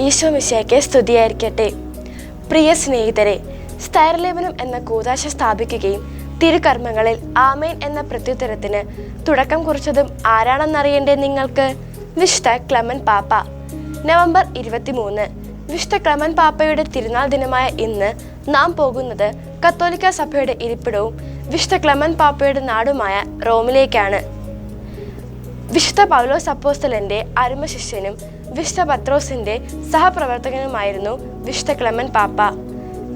ഈശോ മിശയ്ക്ക് സ്തുതിയായിരിക്കട്ടെ. പ്രിയ സ്നേഹിതരെ സ്ഥൈർലേപനം എന്ന കൂതാശ സ്ഥാപിക്കുകയും തിരുകർമ്മങ്ങളിൽ ആമേൻ എന്ന പ്രത്യുത്തരത്തിന് തുടക്കം കുറിച്ചതും ആരാണെന്നറിയേണ്ടേ നിങ്ങൾക്ക്? വിശുദ്ധ ക്ലമൻ പാപ്പ. നവംബർ ഇരുപത്തിമൂന്ന്. വിശുദ്ധ ക്ലമൻ പാപ്പയുടെ തിരുനാൾ ദിനമായ ഇന്ന് നാം പോകുന്നത് കത്തോലിക്ക സഭയുടെ ഇരിപ്പിടവും വിശുദ്ധ ക്ലമൻ പാപ്പയുടെ നാടുമായ റോമിലേക്കാണ്. വിശുദ്ധ പൗലോസ് അപ്പോസ്തലന്റെ അരുമ ശിഷ്യനും വിശുദ്ധ പത്രോസിന്റെ സഹപ്രവർത്തകനുമായിരുന്നു വിശുദ്ധ ക്ലമൻ പാപ്പ.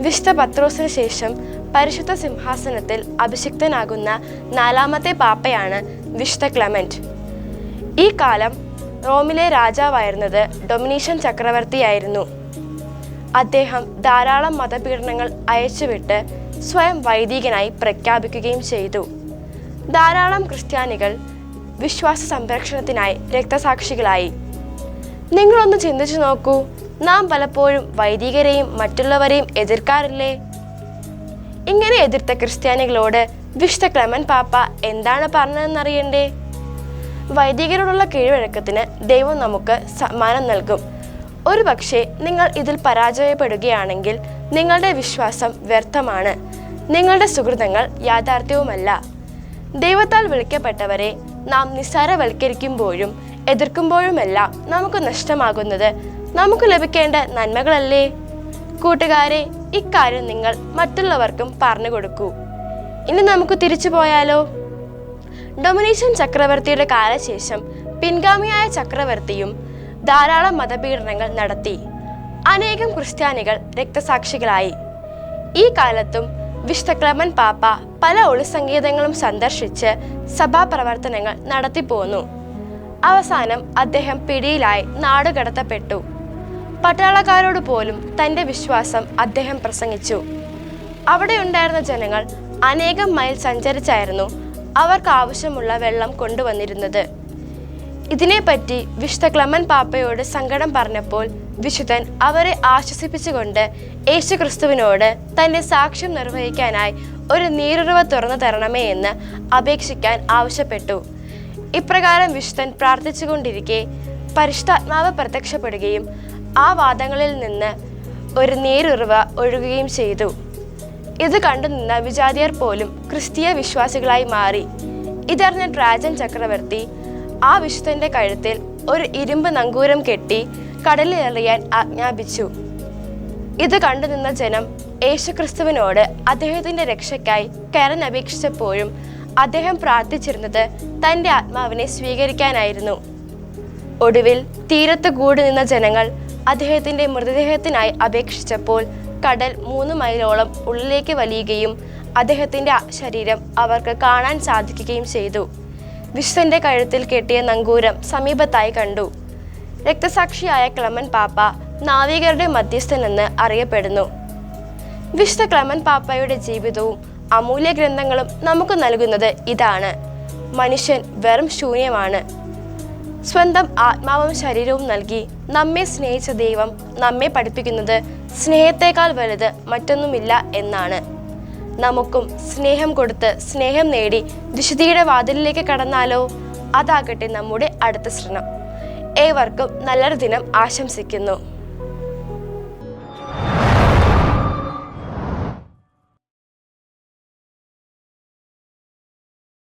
വിശുദ്ധ പത്രോസിന് ശേഷം പരിശുദ്ധ സിംഹാസനത്തിൽ അഭിഷിക്തനാകുന്ന നാലാമത്തെ പാപ്പയാണ് വിശുദ്ധ ക്ലമന്റ് ഈ കാലം റോമിലെ രാജാവായിരുന്നത് ഡൊമിനീഷ്യൻ ചക്രവർത്തിയായിരുന്നു. അദ്ദേഹം ധാരാളം മതപീഡനങ്ങൾ അയച്ചുവിട്ട് സ്വയം വൈദികനായി പ്രഖ്യാപിക്കുകയും ചെയ്തു. ധാരാളം ക്രിസ്ത്യാനികൾ വിശ്വാസ സംരക്ഷണത്തിനായി രക്തസാക്ഷികളായി. നിങ്ങളൊന്ന് ചിന്തിച്ചു നോക്കൂ നാം പലപ്പോഴും വൈദികരെയും മറ്റുള്ളവരെയും എതിർക്കാറില്ലേ? ഇങ്ങനെ എതിർത്ത ക്രിസ്ത്യാനികളോട് വിശുദ്ധ ക്ലമൻ പാപ്പ എന്താണ് പറഞ്ഞതെന്നറിയണ്ടേ? വൈദികരോടുള്ള കീഴ്വഴക്കത്തിന് ദൈവം നമുക്ക് സമ്മാനം നൽകും. ഒരു പക്ഷേ നിങ്ങൾ ഇതിൽ പരാജയപ്പെടുകയാണെങ്കിൽ നിങ്ങളുടെ വിശ്വാസം വ്യർത്ഥമാണ്. നിങ്ങളുടെ സുഹൃതങ്ങൾ യാഥാർത്ഥ്യവുമല്ല. ദൈവത്താൽ വിളിക്കപ്പെട്ടവരെ നാം നിസ്സാരവൽക്കരിക്കുമ്പോഴും എതിർക്കുമ്പോഴുമെല്ലാം നമുക്ക് നഷ്ടമാകുന്നത് നമുക്ക് ലഭിക്കേണ്ട നന്മകളല്ലേ? കൂട്ടുകാരെ ഇക്കാര്യം നിങ്ങൾ മറ്റുള്ളവർക്കും പറഞ്ഞു കൊടുക്കൂ. ഇനി നമുക്ക് തിരിച്ചു പോയാലോ? ഡൊമിനീഷ്യൻ ചക്രവർത്തിയുടെ കാലശേഷം പിൻഗാമിയായ ചക്രവർത്തിയും ധാരാളം മതപീഡനങ്ങൾ നടത്തി. അനേകം ക്രിസ്ത്യാനികൾ രക്തസാക്ഷികളായി. ഈ കാലത്തും വിശുദ്ധ പാപ്പ പല ഒളിസങ്കേതങ്ങളും സന്ദർശിച്ച് സഭാപ്രവർത്തനങ്ങൾ നടത്തിപ്പോന്നു. അവസാനം അദ്ദേഹം പിടിയിലായി നാടുകടത്തപ്പെട്ടു. പട്ടാളക്കാരോട് പോലും തന്റെ വിശ്വാസം അദ്ദേഹം പ്രസംഗിച്ചു. അവിടെ ഉണ്ടായിരുന്ന ജനങ്ങൾ അനേകം മൈൽ സഞ്ചരിച്ചായിരുന്നു അവർക്ക് ആവശ്യമുള്ള വെള്ളം കൊണ്ടുവന്നിരുന്നത്. ഇതിനെപ്പറ്റി വിശുദ്ധ ക്ലമൻ പാപ്പയോട് സങ്കടം പറഞ്ഞപ്പോൾ വിശുദ്ധൻ അവരെ ആശ്വസിപ്പിച്ചുകൊണ്ട് യേശു ക്രിസ്തുവിനോട് തന്റെ സാക്ഷ്യം നിർവഹിക്കാനായി ഒരു നീരുറവ തുറന്നു തരണമേ എന്ന് അപേക്ഷിക്കാൻ ആവശ്യപ്പെട്ടു. ഇപ്രകാരം വിശുദ്ധൻ പ്രാർത്ഥിച്ചുകൊണ്ടിരിക്കെ പരിശുദ്ധാത്മാവ് പ്രത്യക്ഷപ്പെടുകയും ആ വാദങ്ങളിൽ നിന്ന് ഒരു നീരുറവ ഒഴുകുകയും ചെയ്തു. ഇത് കണ്ടു നിന്ന വിജാതിയർ പോലും ക്രിസ്തീയ വിശ്വാസികളായി മാറി. ഇതറിഞ്ഞ രാജൻ ചക്രവർത്തി ആ വിശുദ്ധന്റെ കഴുത്തിൽ ഒരു ഇരുമ്പ് നങ്കൂരം കെട്ടി കടലിൽ എറിയാൻ ആജ്ഞാപിച്ചു. ഇത് കണ്ടുനിന്ന ജനം യേശുക്രിസ്തുവിനോട് അദ്ദേഹത്തിന്റെ രക്ഷയ്ക്കായി കരനപേക്ഷിച്ചപ്പോഴും അദ്ദേഹം പ്രാർത്ഥിച്ചിരുന്നത് തന്റെ ആത്മാവിനെ സ്വീകരിക്കാനായിരുന്നു. ഒടുവിൽ തീരത്ത് കൂടി നിന്ന ജനങ്ങൾ അദ്ദേഹത്തിന്റെ മൃതദേഹത്തിനായി അപേക്ഷിച്ചപ്പോൾ കടൽ മൂന്ന് മൈലോളം ഉള്ളിലേക്ക് വലിയുകയും അദ്ദേഹത്തിന്റെ ശരീരം അവർക്ക് കാണാൻ സാധിക്കുകയും ചെയ്തു. വിശ്വന്റെ കഴുത്തിൽ കെട്ടിയ നങ്കൂരം സമീപത്തായി കണ്ടു. രക്തസാക്ഷിയായ ക്ലമൻ പാപ്പ നാവികരുടെ മധ്യസ്ഥനെന്ന് അറിയപ്പെടുന്നു. വിശുദ്ധ ക്ലമൻ പാപ്പയുടെ ജീവിതവും അമൂല്യ ഗ്രന്ഥങ്ങളും നമുക്ക് നൽകുന്നത് ഇതാണ്. മനുഷ്യൻ വെറും ശൂന്യമാണ്. സ്വന്തം ആത്മാവും ശരീരവും നൽകി നമ്മെ സ്നേഹിച്ച ദൈവം നമ്മെ പഠിപ്പിക്കുന്നത് സ്നേഹത്തേക്കാൾ വലുത് മറ്റൊന്നുമില്ല എന്നാണ്. നമുക്കും സ്നേഹം കൊടുത്ത് സ്നേഹം നേടി വിശുദ്ധിയുടെ വാതിലിലേക്ക് കടന്നാലോ? അതാകട്ടെ നമ്മുടെ അടുത്ത ശ്രമം. ഏവർക്കും നല്ലൊരു ദിനം ആശംസിക്കുന്നു.